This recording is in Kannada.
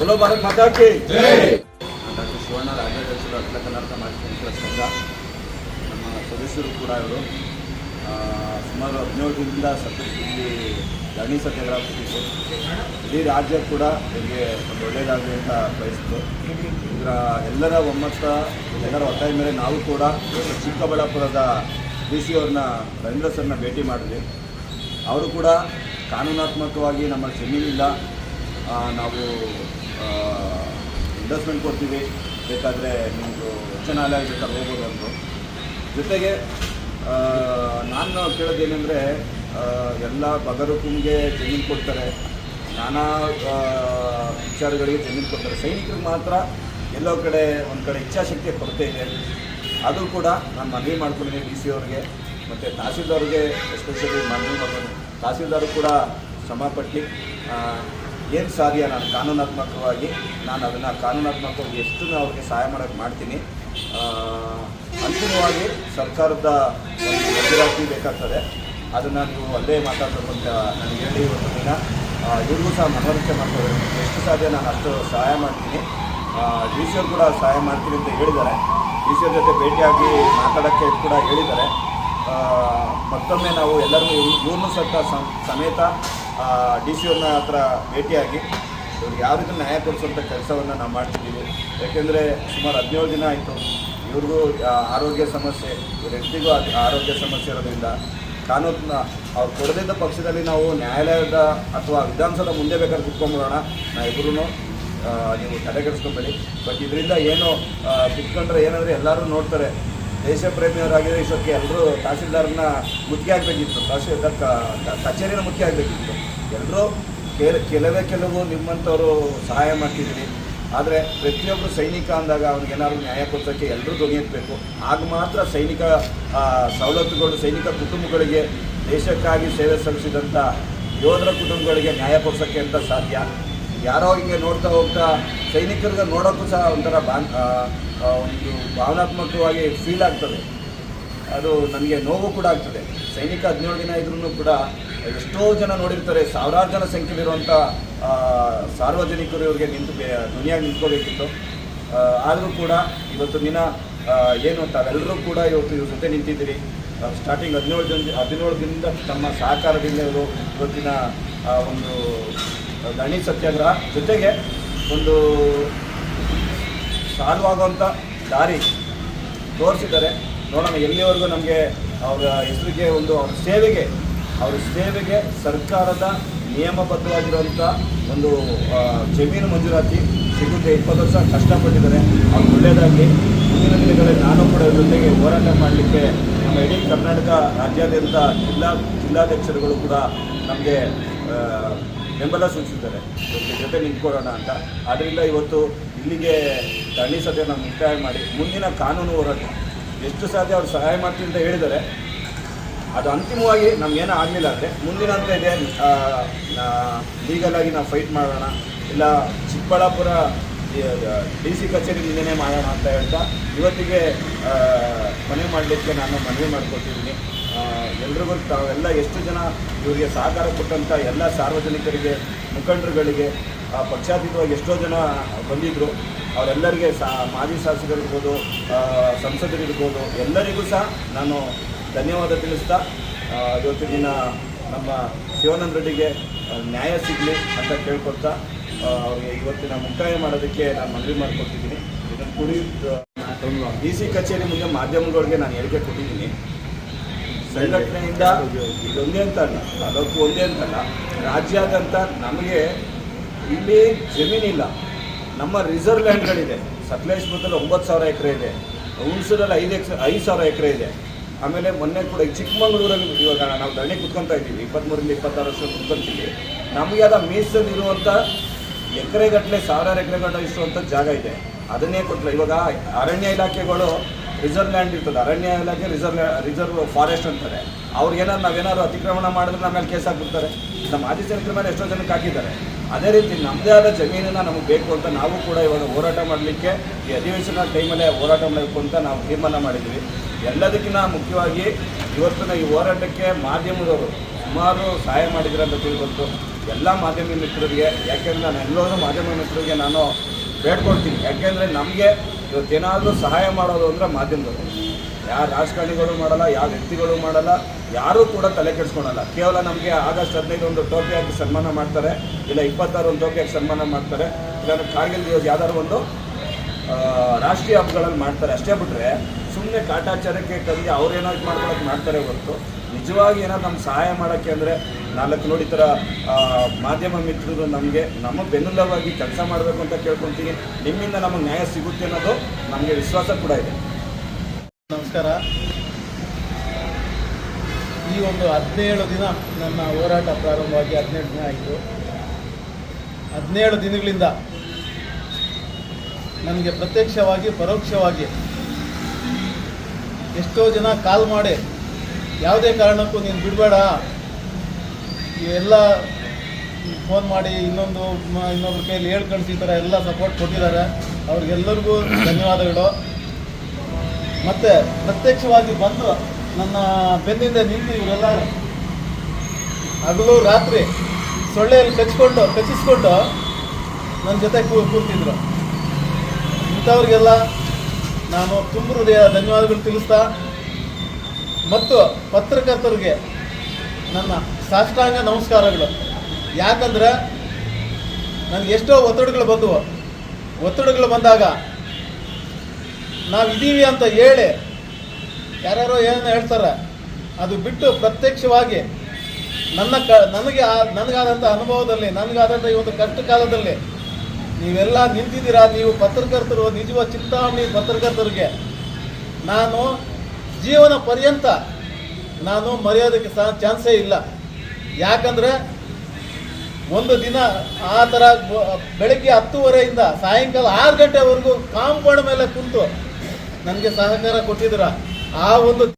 ಚಲೋ ಭಾರತ್ ಮಾತಾಡ್ತಿ ಡಾಕ್ಟರ್ ಶಿವಣ್ಣ ರಾಜ್ಯಾಧ್ಯಕ್ಷರು ಅಖಿಲ ಕನ್ನಡ ಸಮಾಜ ಸಂಘ ನಮ್ಮ ಸದಸ್ಯರು ಕೂಡ ಇವರು. ಸುಮಾರು ಹದಿನೇಳು ದಿನದಿಂದ ಸತತ ಇಲ್ಲಿ ಧರಣಿ ಸತ್ಯಾಗ್ರಹ ಕೊಟ್ಟಿತ್ತು ಇಡೀ ರಾಜ್ಯ ಕೂಡ ನಿಮಗೆ ಒಂದು ಒಳ್ಳೆಯದಾಗಲಿ ಅಂತ ಬಯಸಿತು. ಇದರ ಎಲ್ಲರ ಒಮ್ಮತ ಎಲ್ಲರ ಒತ್ತಾಯ ಮೇಲೆ ನಾವು ಕೂಡ ಚಿಕ್ಕಬಳ್ಳಾಪುರದ ಡಿ ಸಿ ಅವ್ರನ್ನ ರವೀಂದ್ರ ಸರ್ನ ಭೇಟಿ ಮಾಡಿದ್ವಿ. ಅವರು ಕೂಡ ಕಾನೂನಾತ್ಮಕವಾಗಿ ನಮ್ಮ ಜಮೀನಿಲ್ಲ. ನಾವು ಇಂಡಸ್ಟ್ಮೆಂಟ್ ಕೊಡ್ತೀವಿ. ಬೇಕಾದರೆ ನಿಮ್ಮದು ಚೆನ್ನಾಗಿ ಬೇಕಾದ್ರೆ ಹೋಗೋದು ಅಂದರು ಜೊತೆಗೆ ನಾನು ಕೇಳೋದೇನೆಂದರೆ ಎಲ್ಲ ಬಗರುಕುಂಗೆ ಜಮೀನು ಕೊಡ್ತಾರೆ. ನಾನಾ ವಿಚಾರಗಳಿಗೆ ಜಮೀನು ಕೊಡ್ತಾರೆ. ಸೈನಿಕರಿಗೆ ಮಾತ್ರ ಎಲ್ಲೋ ಕಡೆ, ಒಂದು ಕಡೆ ಇಚ್ಛಾಶಕ್ತಿಯ ಕೊರತೆ ಇದೆ. ಅದು ಕೂಡ ನಾನು ಮನವಿ ಮಾಡ್ಕೊಂಡಿದ್ದೀನಿ ಡಿ ಸಿ ಅವ್ರಿಗೆ. ಮತ್ತು ತಹಸೀಲ್ದಾರ್ಗೆ ಎಸ್ಪೆಷಲಿ ಮನವಿ ಮಾಡ್ಕೊಂಡು ತಹಸೀಲ್ದಾರ್ ಕೂಡ ಶ್ರಮಪಟ್ಟು ಏನು ಸಾಧ್ಯ? ನಾನು ಕಾನೂನಾತ್ಮಕವಾಗಿ ನಾನು ಅದನ್ನು ಕಾನೂನಾತ್ಮಕವಾಗಿ ಎಷ್ಟು ಅವ್ರಿಗೆ ಸಹಾಯ ಮಾಡೋಕ್ಕೆ ಮಾಡ್ತೀನಿ. ಅಂತಿಮವಾಗಿ ಸರ್ಕಾರದ ಒಂದು ಮಂಜೂರಾತಿ ಬೇಕಾಗ್ತದೆ. ಅದನ್ನು ನೀವು ಅಲ್ಲೇ ಮಾತಾಡಬೇಕು ನನಗೆ ಹೇಳಿ ಒಂದು ದಿನ. ಇವ್ರಿಗೂ ಸಹ ಮನವರಿಕೆ ಮಾಡ್ತಾರೆ ಎಷ್ಟು ಸಾಧ್ಯ? ನಾನು ಅಷ್ಟು ಸಹಾಯ ಮಾಡ್ತೀನಿ. ಡಿ ಸಿ ಕೂಡ ಸಹಾಯ ಮಾಡ್ತೀನಿ ಅಂತ ಹೇಳಿದ್ದಾರೆ. ಡಿ ಸಿ ಜೊತೆ ಭೇಟಿಯಾಗಿ ಮಾತಾಡೋಕ್ಕೆ ಕೂಡ ಹೇಳಿದ್ದಾರೆ. ಮತ್ತೊಮ್ಮೆ ನಾವು ಎಲ್ಲರೂ ಇವ್ರನ್ನೂ ಸರ್ಕಾರ ಸಮೇತ ಡಿ ಸಿ ಅವ್ರನ್ನ ಹತ್ರ ಭೇಟಿಯಾಗಿ ಇವ್ರಿಗೆ ಯಾವ ರೀತಿ ನ್ಯಾಯ ಕೊಡಿಸುವಂಥ ಕೆಲಸವನ್ನು ನಾವು ಮಾಡ್ತಿದ್ದೀವಿ. ಯಾಕೆಂದರೆ ಸುಮಾರು ಹದಿನೇಳು ದಿನ ಆಯಿತು. ಇವ್ರಿಗೂ ಆರೋಗ್ಯ ಸಮಸ್ಯೆ, ಇವ್ರ ಹೆಂಡತಿಗೂ ಆರೋಗ್ಯ ಸಮಸ್ಯೆ ಇರೋದ್ರಿಂದ ಕಾನೂನು ಅವ್ರು ಕೊಡದಿದ್ದ ಪಕ್ಷದಲ್ಲಿ ನಾವು ನ್ಯಾಯಾಲಯದ ಅಥವಾ ವಿಧಾನಸೌಧ ಮುಂದೆ ಬೇಕಾದ್ರೆ ಕುತ್ಕೊಂಡ್ಬಿಡೋಣ. ನಾ ಇಬ್ಬರೂ ನೀವು ತಲೆಗೆಡಿಸ್ಕೊಬೇಡಿ ಬಟ್ ಇದರಿಂದ ಏನು ಬಿಟ್ಕೊಂಡ್ರೆ ಏನಂದರೆ ಎಲ್ಲರೂ ನೋಡ್ತಾರೆ. ದೇಶ ಪ್ರೇಮಿಯವರಾಗಿದ್ರೆ ಇಷ್ಟಕ್ಕೆ ಎಲ್ಲರೂ ತಹಸೀಲ್ದಾರ್ನ ಮುಖ್ಯ ಆಗಬೇಕಿತ್ತು. ತಹಸೀಲ್ದಾರ್ ಕಚೇರಿನ ಮುಖ್ಯ ಆಗಬೇಕಿತ್ತು. ಎಲ್ಲರೂ ಕೆಲ, ಕೆಲವೇ ಕೆಲವು ನಿಮ್ಮಂಥವರು ಸಹಾಯ ಮಾಡ್ತಿದ್ದೀನಿ ಆದರೆ ಪ್ರತಿಯೊಬ್ಬರು ಸೈನಿಕ ಅಂದಾಗ ಅವ್ನಿಗೆ ಏನಾದ್ರು ನ್ಯಾಯ ಕೊಡ್ಸೋಕ್ಕೆ ಎಲ್ಲರೂ ಧ್ವನಿ ಆಗ ಮಾತ್ರ ಸೈನಿಕ ಸವಲತ್ತುಗಳು, ಸೈನಿಕ ಕುಟುಂಬಗಳಿಗೆ ದೇಶಕ್ಕಾಗಿ ಸೇವೆ ಸಲ್ಲಿಸಿದಂಥ ಯೋಧರ ಕುಟುಂಬಗಳಿಗೆ ನ್ಯಾಯ ಕೊಡ್ಸೋಕ್ಕೆ ಅಂತ ಸಾಧ್ಯ. ಯಾರೋ ಹಿಂಗೆ ನೋಡ್ತಾ ಹೋಗ್ತಾ ಸೈನಿಕರಿಗೆ ನೋಡೋಕ್ಕೂ ಸಹ ಒಂಥರ ಬಾನ್ ಒಂದು ಭಾವನಾತ್ಮಕವಾಗಿ ಫೀಲ್ ಆಗ್ತದೆ. ಅದು ನನಗೆ ನೋವು ಕೂಡ ಆಗ್ತದೆ. ಸೈನಿಕ ಹದಿನೇಳು ದಿನ ಇದ್ರೂ ಕೂಡ ಎಷ್ಟೋ ಜನ ನೋಡಿರ್ತಾರೆ, ಸಾವಿರಾರು ಜನ ಸಂಖ್ಯೆಯಲ್ಲಿರುವಂಥ ಸಾರ್ವಜನಿಕರು ಇವರಿಗೆ ನಿಂತು ಧ್ವನಿಯಾಗಿ ನಿಂತ್ಕೋಬೇಕಿತ್ತು. ಆದರೂ ಕೂಡ ಇವತ್ತು ದಿನ ಏನು ತಾವೆಲ್ಲರೂ ಕೂಡ ಇವತ್ತು ಇವ್ರ ಜೊತೆ ನಿಂತಿದ್ದೀರಿ. ಸ್ಟಾರ್ಟಿಂಗ್ ಹದಿನೇಳು ಜನ ಹದಿನೇಳು ದಿನದಿಂದ ತಮ್ಮ ಸಹಕಾರದಿಂದ ಇವರು ಇವತ್ತಿನ ಒಂದು ಧರಣಿ ಸತ್ಯಾಗ್ರಹ ಜೊತೆಗೆ ಒಂದು ಸಾಲ್ವ್ ಆಗುವಂಥ ದಾರಿ ತೋರಿಸಿದ್ದಾರೆ. ನೋಡೋಣ, ಎಲ್ಲಿವರೆಗೂ ನಮಗೆ ಅವರ ಹೆಸರಿಗೆ ಒಂದು ಅವ್ರ ಸೇವೆಗೆ ಅವ್ರ ಸೇವೆಗೆ ಸರ್ಕಾರದ ನಿಯಮಬದ್ಧವಾಗಿರುವಂಥ ಒಂದು ಜಮೀನು ಮಂಜೂರಾತಿ ಸಿಗುತ್ತೆ. ಇಪ್ಪತ್ತು ವರ್ಷ ಕಷ್ಟಪಟ್ಟಿದ್ದಾರೆ. ಅವ್ರು ಒಳ್ಳೆಯದಾಗಿ ಮುಂದಿನ ದಿನಗಳಲ್ಲಿ ನಾನು ಕೂಡ ಜೊತೆಗೆ ಹೋರಾಟ ಮಾಡಲಿಕ್ಕೆ ನಮ್ಮ ಇಡೀ ಕರ್ನಾಟಕ ರಾಜ್ಯಾದ್ಯಂತ ಜಿಲ್ಲಾ, ಜಿಲ್ಲಾಧ್ಯಕ್ಷರುಗಳು ಕೂಡ ನಮಗೆ ಬೆಂಬಲ ಸೂಚಿಸಿದ್ದಾರೆ. ಇವ್ರ ಜೊತೆ ನಿಂತ್ಕೊಳ್ಳೋಣ ಅಂತ. ಆದ್ದರಿಂದ ಇವತ್ತು ಇಲ್ಲಿಗೆ ತಳಿ ಸದ್ಯನ ಮುಕ್ತಾಯ ಮಾಡಿ ಮುಂದಿನ ಕಾನೂನು ಹೋರಾಟ. ಎಷ್ಟು ಸಾಧ್ಯ ಅವ್ರು ಸಹಾಯ ಮಾಡ್ತೀನಿ ಅಂತ ಹೇಳಿದ್ದಾರೆ. ಅದು ಅಂತಿಮವಾಗಿ ನಮ್ಗೇನೋ ಆಗಲಿಲ್ಲ ಅಂದರೆ ಮುಂದಿನ ಅಂತ ಇದೆ ಲೀಗಲಾಗಿ ನಾವು ಫೈಟ್ ಮಾಡೋಣ. ಇಲ್ಲ ಚಿಕ್ಕಬಳ್ಳಾಪುರ ಡಿ ಸಿ ಕಚೇರಿ ಮುಂದೆನೇ ಮಾಡೋಣ ಅಂತ ಹೇಳ್ತಾ ಇವತ್ತಿಗೆ ಮನವಿ ಮಾಡಲಿಕ್ಕೆ ನಾನು ಮನವಿ ಮಾಡ್ಕೊತಿದ್ದೀನಿ. ಎಲ್ರಿಗೂ ತಾವೆಲ್ಲ ಎಷ್ಟು ಜನ ಇವರಿಗೆ ಸಹಕಾರ ಕೊಟ್ಟಂಥ ಎಲ್ಲ ಸಾರ್ವಜನಿಕರಿಗೆ, ಮುಖಂಡರುಗಳಿಗೆ ಪಕ್ಷಾತೀತವಾಗಿ ಎಷ್ಟೋ ಜನ ಬಂದಿದ್ದರು ಅವರೆಲ್ಲರಿಗೆ ಸಾ, ಮಾಜಿ ಶಾಸಕರಿರ್ಬೋದು ಸಂಸದರಿರ್ಬೋದು, ಎಲ್ಲರಿಗೂ ಸಹ ನಾನು ಧನ್ಯವಾದ ತಿಳಿಸ್ತಾ ಇವತ್ತು ದಿನ ನಮ್ಮ ಶಿವಾನಂದ ರೆಡ್ಡಿಗೆ ನ್ಯಾಯ ಸಿಗಲಿ ಅಂತ ಕೇಳ್ಕೊಡ್ತಾ ಅವ್ರಿಗೆ ಇವತ್ತಿನ ಮುಕ್ತಾಯ ಮಾಡೋದಕ್ಕೆ ನಾನು ಮನವಿ ಮಾಡಿಕೊಡ್ತಿದ್ದೀನಿ ಇದನ್ನು ಕುಡಿಯುತ್ತ ಡಿ ಸಿ ಕಚೇರಿ ಮುಂದೆ ಮಾಧ್ಯಮಗಳಿಗೆ ನಾನು ಹೇಳಿಕೆ ಕೊಟ್ಟಿದ್ದೀನಿ. ಸಂಘಟನೆಯಿಂದ ಇದೊಂದೇ ಅಂತಲ್ಲ, ಅದಕ್ಕೂ ಒಂದೇ ಅಂತಲ್ಲ. ರಾಜ್ಯಾದ್ಯಂತ ನಮಗೆ ಇಲ್ಲಿ ಜಮೀನಿಲ್ಲ. ನಮ್ಮ ರಿಸರ್ವ್ ಲ್ಯಾಂಡ್ಗಳಿದೆ ಸಕಲೇಶ್ಪುರದಲ್ಲಿ ಒಂಬತ್ತು ಸಾವಿರ ಎಕರೆ ಇದೆ. ಹುಣಸೂರಲ್ಲಿ ಐದು ಎಕ್ಸ್, ಐದು ಸಾವಿರ ಎಕರೆ ಇದೆ. ಆಮೇಲೆ ಮೊನ್ನೆ ಕೂಡ ಚಿಕ್ಕಮಗಳೂರಲ್ಲಿ ಇವಾಗ ನಾವು ಧರಣಿ ಕುತ್ಕೊತಾ ಇದ್ದೀವಿ. ಇಪ್ಪತ್ತ್ಮೂರಿಂದ ಇಪ್ಪತ್ತಾರು ವರ್ಷ ಕುತ್ಕೊಂತೀವಿ. ನಮಗೆ ಅದ ಮೀಸಲಿರುವಂಥ ಎಕರೆಗಟ್ಟಲೆ ಸಾವಿರಾರು ಎಕರೆಗಟ್ಟಲೆ ಇಷ್ಟುವಂಥ ಜಾಗ ಇದೆ. ಅದನ್ನೇ ಕೊಟ್ಟರೆ ಇವಾಗ ಅರಣ್ಯ ಇಲಾಖೆಗಳು ರಿಸರ್ವ್ ಲ್ಯಾಂಡ್ ಇರ್ತದೆ. ಅರಣ್ಯ ಇಲಾಖೆ ರಿಸರ್ವ್ ರಿಸರ್ವ್ ಫಾರೆಸ್ಟ್ ಅಂತಾರೆ. ಅವ್ರಿಗೇನಾದ್ರು ನಾವೇನಾದ್ರು ಅತಿಕ್ರಮಣ ಮಾಡಿದ್ರೆ ನಮ್ಮ ಮೇಲೆ ಕೇಸ್ ಹಾಕ್ಬಿಡ್ತಾರೆ ನಮ್ಮ ಮಾಜಿ ಸೈನಿಕರ ಮೇಲೆ ಎಷ್ಟೋ ಜನಕ್ಕೆ ಹಾಕಿದ್ದಾರೆ. ಅದೇ ರೀತಿ ನಮ್ಮದೇ ಆದ ಜಮೀನನ್ನು ನಮಗೆ ಬೇಕು ಅಂತ ನಾವು ಕೂಡ ಇವಾಗ ಹೋರಾಟ ಮಾಡಲಿಕ್ಕೆ ಈ ಅಧಿವೇಶನ ಟೈಮಲ್ಲೇ ಹೋರಾಟ ಮಾಡಬೇಕು ಅಂತ ನಾವು ತೀರ್ಮಾನ ಮಾಡಿದ್ದೀವಿ. ಎಲ್ಲದಕ್ಕಿಂತ ಮುಖ್ಯವಾಗಿ ಇವತ್ತಿನ ಈ ಹೋರಾಟಕ್ಕೆ ಮಾಧ್ಯಮದವರು ಸುಮಾರು ಸಹಾಯ ಮಾಡಿದ್ರು ಅಂತ ತಿಳ್ಕೊತು ಎಲ್ಲ ಮಾಧ್ಯಮ ಮಿತ್ರರಿಗೆ, ಯಾಕೆಂದರೆ ನಾನು ಎಲ್ಲರೂ ಮಾಧ್ಯಮ ಮಿತ್ರರಿಗೆ ನಾನು ಬೇಡ್ಕೊಡ್ತೀನಿ ಯಾಕೆಂದರೆ ನಮಗೆ ಇವತ್ತೇನಾದರೂ ಸಹಾಯ ಮಾಡೋದು ಅಂದರೆ ಮಾಧ್ಯಮದವರು. ಯಾವ ರಾಜಕಾರಣಿಗಳು ಮಾಡಲ್ಲ ಯಾವ ವ್ಯಕ್ತಿಗಳು ಮಾಡಲ್ಲ, ಯಾರೂ ಕೂಡ ತಲೆ ಕೆಡಿಸ್ಕೊಳಲ್ಲ. ಕೇವಲ ನಮಗೆ ಆಗಸ್ಟ್ ಹದಿನೈದು ಒಂದು ಟೋಪಿ ಹಾಕಿ ಸನ್ಮಾನ ಮಾಡ್ತಾರೆ, ಇಲ್ಲ ಇಪ್ಪತ್ತಾರು ಒಂದು ಟೋಪಿ ಹಾಕಿ ಸನ್ಮಾನ ಮಾಡ್ತಾರೆ, ಇಲ್ಲ ಕಾರ್ಗಿಲ್ ದಿವಸ ಯಾವ್ದಾದ್ರು ಒಂದು ರಾಷ್ಟ್ರೀಯ ಹಬ್ಬಗಳಲ್ಲಿ ಮಾಡ್ತಾರೆ. ಅಷ್ಟೇ ಬಿಟ್ಟರೆ ಸುಮ್ಮನೆ ಕಾಟಾಚಾರಕ್ಕೆ ತಂದು ಅವ್ರೇನಾದ್ರು ಮಾಡ್ಕೊಳಕ್ಕೆ ಮಾಡ್ತಾರೆ ಹೊರತು. ನಿಜವಾಗಿ ಏನಾದ್ರು ನಮ್ಗೆ ಸಹಾಯ ಮಾಡೋಕ್ಕೆ ಅಂದರೆ ನಾಲ್ಕು ನೋಡಿ ಥರ ಮಾಧ್ಯಮ ಮಿತ್ರರು ನಮಗೆ ನಮ್ಮ ಬೆನ್ನೆಲುಬಾಗಿ ಕೆಲಸ ಮಾಡಬೇಕು ಅಂತ ಕೇಳ್ಕೊತೀನಿ. ನಿಮ್ಮಿಂದ ನಮಗೆ ನ್ಯಾಯ ಸಿಗುತ್ತೆ ಅನ್ನೋದು ನಮಗೆ ವಿಶ್ವಾಸ ಕೂಡ ಇದೆ. ನಮಸ್ಕಾರ. ಈ ಒಂದು ಹದಿನೇಳು ದಿನ ನನ್ನ ಹೋರಾಟ ಪ್ರಾರಂಭವಾಗಿ ಹದಿನೇಳು ದಿನ ಆಯಿತು. ಹದಿನೇಳು ದಿನಗಳಿಂದ ನನಗೆ ಪ್ರತ್ಯಕ್ಷವಾಗಿ, ಪರೋಕ್ಷವಾಗಿ ಎಷ್ಟೋ ಜನ ಕಾಲ್ ಮಾಡಿ, ಯಾವುದೇ ಕಾರಣಕ್ಕೂ ನೀನು ಬಿಡಬೇಡ. ಎಲ್ಲ ಫೋನ್ ಮಾಡಿ ಇನ್ನೊಂದು ಇನ್ನೊಬ್ಬರ ಕೈಯಲ್ಲಿ ಹೇಳಿ ಕಳಿಸಿ ಈ ಥರ ಎಲ್ಲ ಸಪೋರ್ಟ್ ಕೊಟ್ಟಿದ್ದಾರೆ. ಅವ್ರಿಗೆಲ್ಲರಿಗೂ ಧನ್ಯವಾದಗಳು. ಮತ್ತು ಪ್ರತ್ಯಕ್ಷವಾಗಿ ಬಂದು ನನ್ನ ಬೆನ್ನಿಂದ ನಿಂತು ಇವರೆಲ್ಲ ಹಗಲು ರಾತ್ರಿ ಸೊಳ್ಳೆಯಲ್ಲಿ ಕಚ್ಕೊಂಡು, ಕಚ್ಚಿಸ್ಕೊಂಡು ನನ್ನ ಜೊತೆ ಕೂ ಕೂರ್ತಿದ್ರು ಇಂಥವ್ರಿಗೆಲ್ಲ ನಾನು ತುಂಬ ಹೃದಯ ಧನ್ಯವಾದಗಳು ತಿಳಿಸ್ತಾ ಮತ್ತು ಪತ್ರಕರ್ತರಿಗೆ ನನ್ನ ಸಾಷ್ಟಾಂಗ ನಮಸ್ಕಾರಗಳು. ಯಾಕಂದ್ರೆ ನನಗೆ ಎಷ್ಟೋ ಒತ್ತಡಗಳು ಬಂದವು. ಒತ್ತಡಗಳು ಬಂದಾಗ ನಾವು ಇದ್ದೀವಿ ಅಂತ ಹೇಳಿ ಯಾರ್ಯಾರೋ ಏನೋ ಹೇಳ್ತಾರೆ, ಅದು ಬಿಟ್ಟು ಪ್ರತ್ಯಕ್ಷವಾಗಿ ನನ್ನ ಕ ನನಗೆ ನನಗಾದಂಥ ಅನುಭವದಲ್ಲಿ ನನಗಾದಂಥ ಈ ಒಂದು ಕಷ್ಟ ಕಾಲದಲ್ಲಿ ನೀವೆಲ್ಲ ನಿಂತಿದ್ದೀರಾ? ನೀವು ಪತ್ರಕರ್ತರು ನಿಜವ ಚಿಂತಾಮಣಿ ಪತ್ರಕರ್ತರಿಗೆ. ನಾನು ಜೀವನ ಪರ್ಯಂತ ನಾನು ಮರೆಯೋದಕ್ಕೆ ಸಹ ಚಾನ್ಸೇ ಇಲ್ಲ. ಯಾಕಂದರೆ ಒಂದು ದಿನ ಆ ಥರ ಬೆಳಗ್ಗೆ ಹತ್ತುವರೆಯಿಂದ ಸಾಯಂಕಾಲ ಆರು ಗಂಟೆವರೆಗೂ ಕಾಂಪೌಂಡ್ ಮೇಲೆ ಕುಂತು ನನಗೆ ಸಹಕಾರ ಕೊಟ್ಟಿದ್ದೀರ? ಆ ಒಂದು